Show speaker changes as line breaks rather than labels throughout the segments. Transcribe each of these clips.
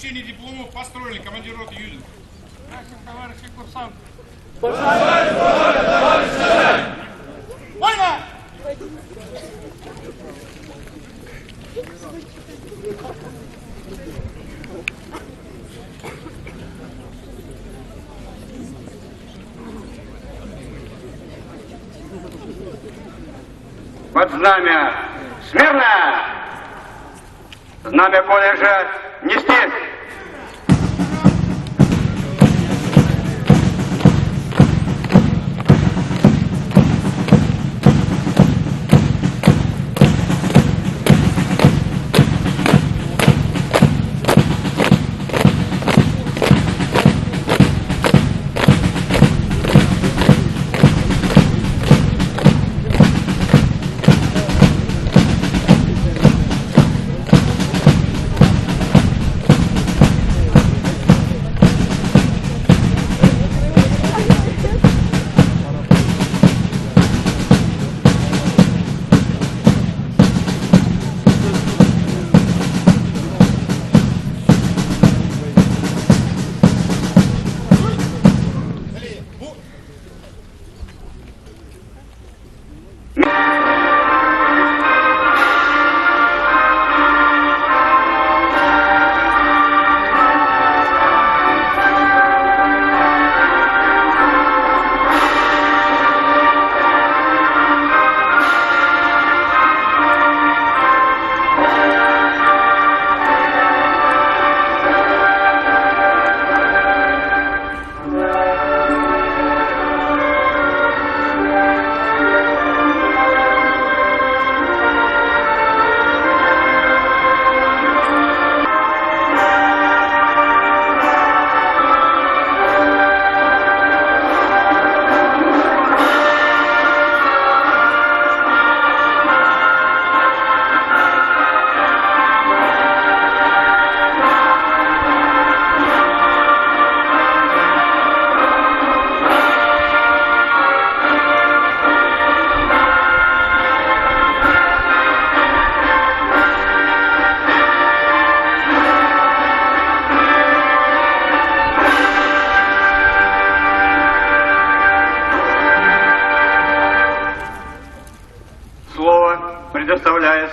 вручения дипломов построили командир роты Юдин.
Товарищи курсанты,
Война!
под знамя. Смирно! Знамя колледжа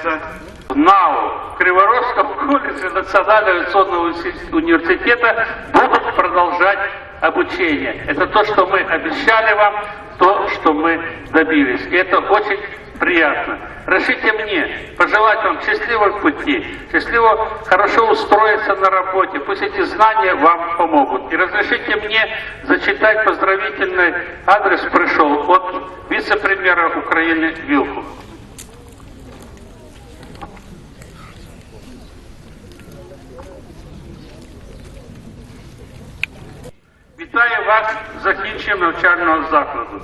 предоставляется НАУ Криворожском колледже Национального авиационного университета будут продолжать обучение. Это то, что мы обещали вам, то, что мы добились. И это очень приятно. Разрешите мне пожелать вам счастливого пути, счастливо хорошо устроиться на работе. Пусть эти знания вам помогут. И разрешите мне зачитать поздравительный адрес пришел от вице-премьера Украины Вилку. З навчального закладу.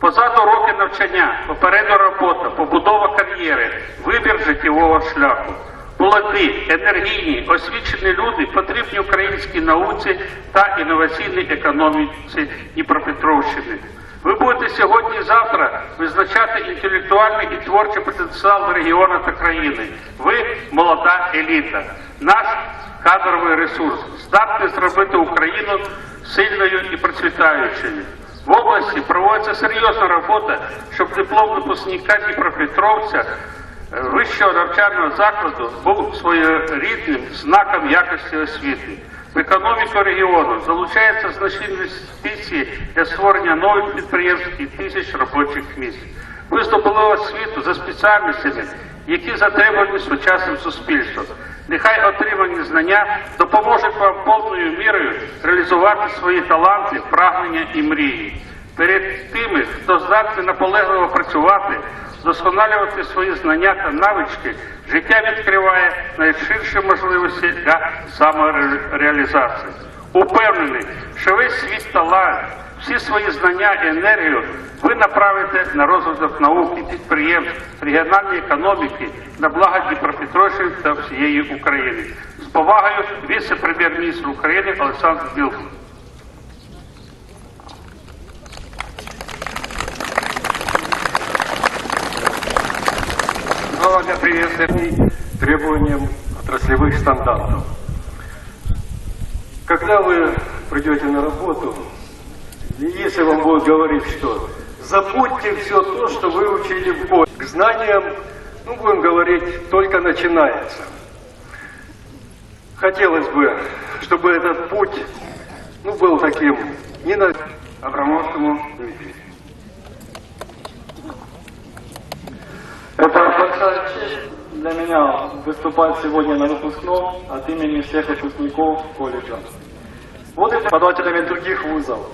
Позаду роки навчання, попереду робота, побудова кар'єри, вибір життєвого шляху. Молоді, енергійні, освічені люди потрібні українській науці та інноваційній економіці Дніпропетровщини. Ви будете сьогодні і завтра визначати інтелектуальний і творчий потенціал регіону та країни. Ви молода еліта, наш кадровий ресурс, здатний зробити Україну сильною і процвітаючою. В області проводиться серйозна робота, щоб диплом випускника Дніпропетровця е, вищого навчального закладу був своєрідним знаком якості освіти. В економіку регіону залучаються значні інвестиції для створення нових підприємств і тисяч робочих місць. Ви здобули освіту за спеціальностями, які затребувані сучасним суспільством. Нехай отримані знання допоможуть вам повною мірою реалізувати свої таланти, прагнення і мрії. Перед тими, хто здатний наполегливо працювати, вдосконалювати свої знання та навички, життя відкриває найширші можливості для самореалізації. Упевнений, що весь світ талант, всі свої знання і енергію ви направите на розвиток науки, підприємств, регіональної економіки на благо Дніпропетровщини та всієї України. З повагою віце-прем'єр-міністр України Олександр Білко.
Слова для приветствия требованиям отраслевых трудовых стандартов. Когда вы придете на работу, и если вам будут говорить, что забудьте все то, что вы учили в год, к знаниям, ну, будем говорить, только начинается. Хотелось бы, чтобы этот путь, ну, был таким, не на Абрамовскому.
Это большая честь для меня выступать сегодня на выпускном от имени всех выпускников колледжа. Вот и преподавателями других вузов.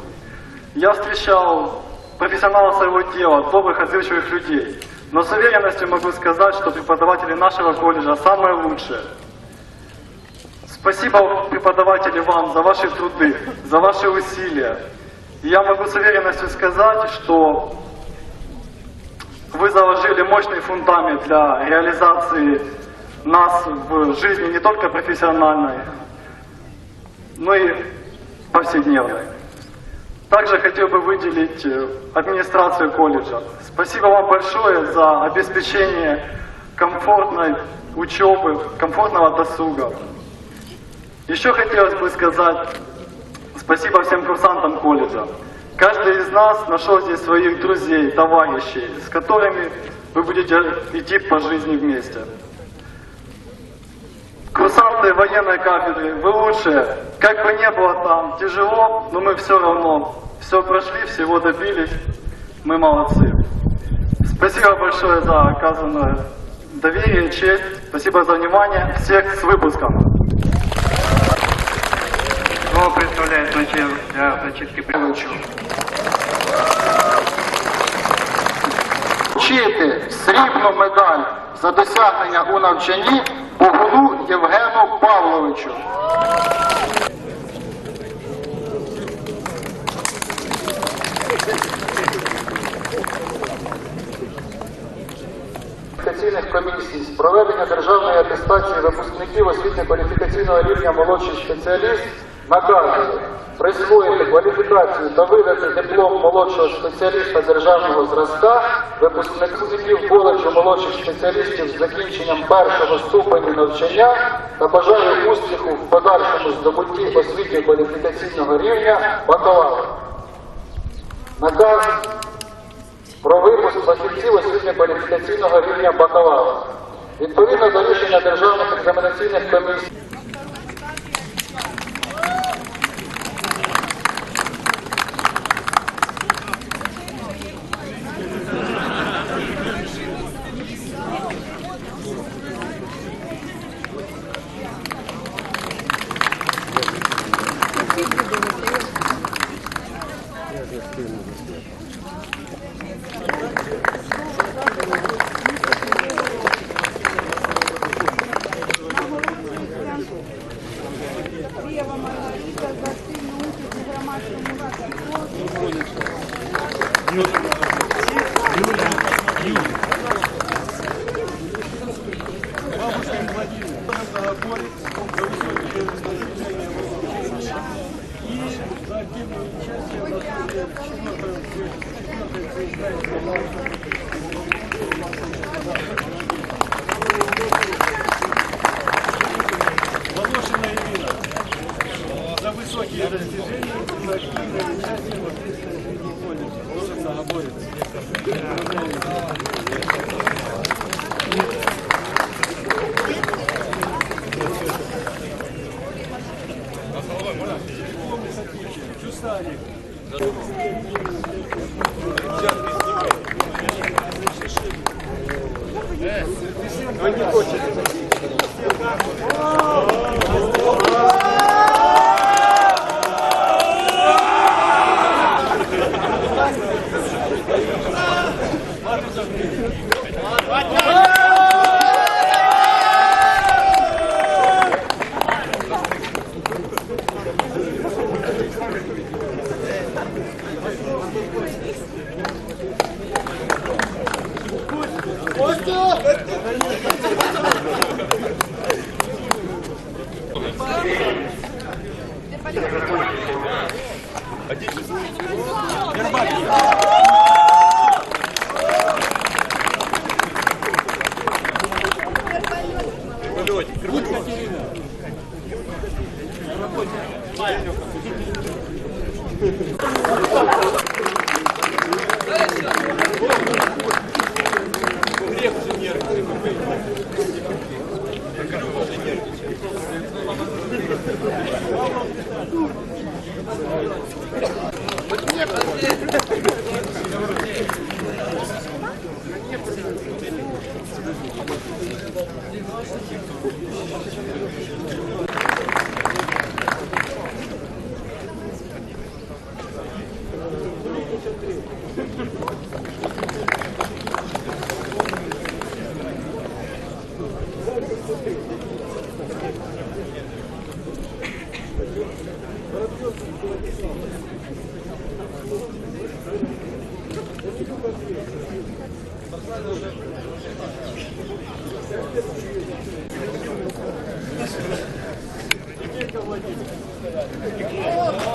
Я встречал профессионалов своего дела, добрых, отзывчивых людей. Но с уверенностью могу сказать, что преподаватели нашего колледжа самые лучшие. Спасибо, преподаватели, вам за ваши труды, за ваши усилия. Я могу с уверенностью сказать, что вы заложили мощный фундамент для реализации нас в жизни не только профессиональной, но и повседневной. Также хотел бы выделить э, администрацию колледжа. Спасибо вам большое за обеспечение комфортной учебы, комфортного досуга. Еще хотелось бы сказать спасибо всем курсантам колледжа. Каждый из нас нашел здесь своих друзей, товарищей, с которыми вы будете идти по жизни вместе. Курсанты военной кафедры, вы лучшие. Как бы не было там тяжело, но мы все равно все прошли, всего добились. Мы молодцы. Спасибо большое за оказанное доверие, честь. Спасибо за внимание. Всех с выпуском.
Слово представляет начал для зачитки прилучу.
Вручити срібну медаль за досягнення у навчанні Богуну Євгену Павловичу. Комісій з проведення державної атестації випускників освітньо-кваліфікаційного рівня молодший спеціаліст наказує присвоїти кваліфікацію та видати диплом молодшого спеціаліста державного зразка випускників коледжу молодших спеціалістів з закінченням першого ступеню навчання та бажаю успіху в подальшому здобутті освітньо-кваліфікаційного рівня бакалавра. Наказ про випуск фахівців освітньо-кваліфікаційного рівня бакалавра. Відповідно до рішення державних екзаменаційних комісій.
Высокие достижения за активное участие в общественной жизни Чувствовали? Хотите? Thank you.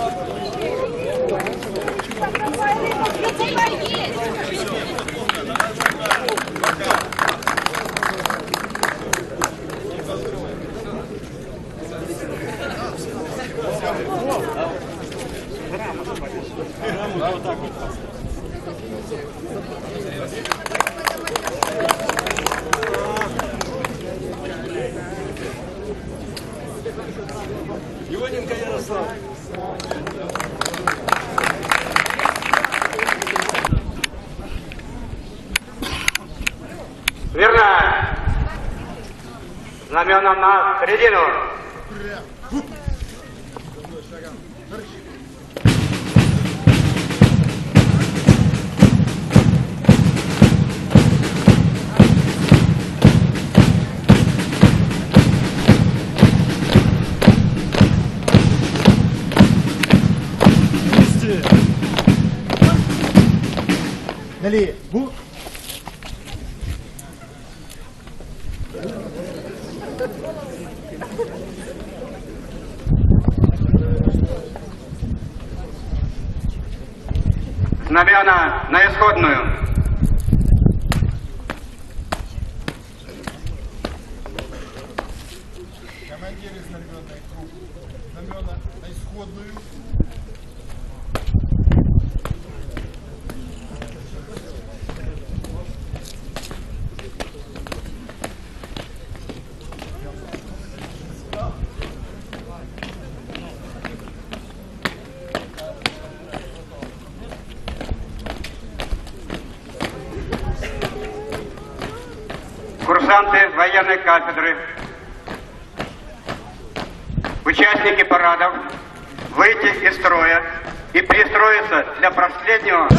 Ионенко Ярослав.
Верно. Знамена на середину.
Ali, Bu...
Курсанты военной кафедры. Участники парадов выйти из строя и пристроиться для последнего